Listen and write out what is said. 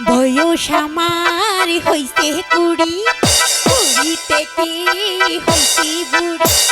বয়স আমার হইতে কুড়ি। কুড়ি থেকে হইতে বুড়ি?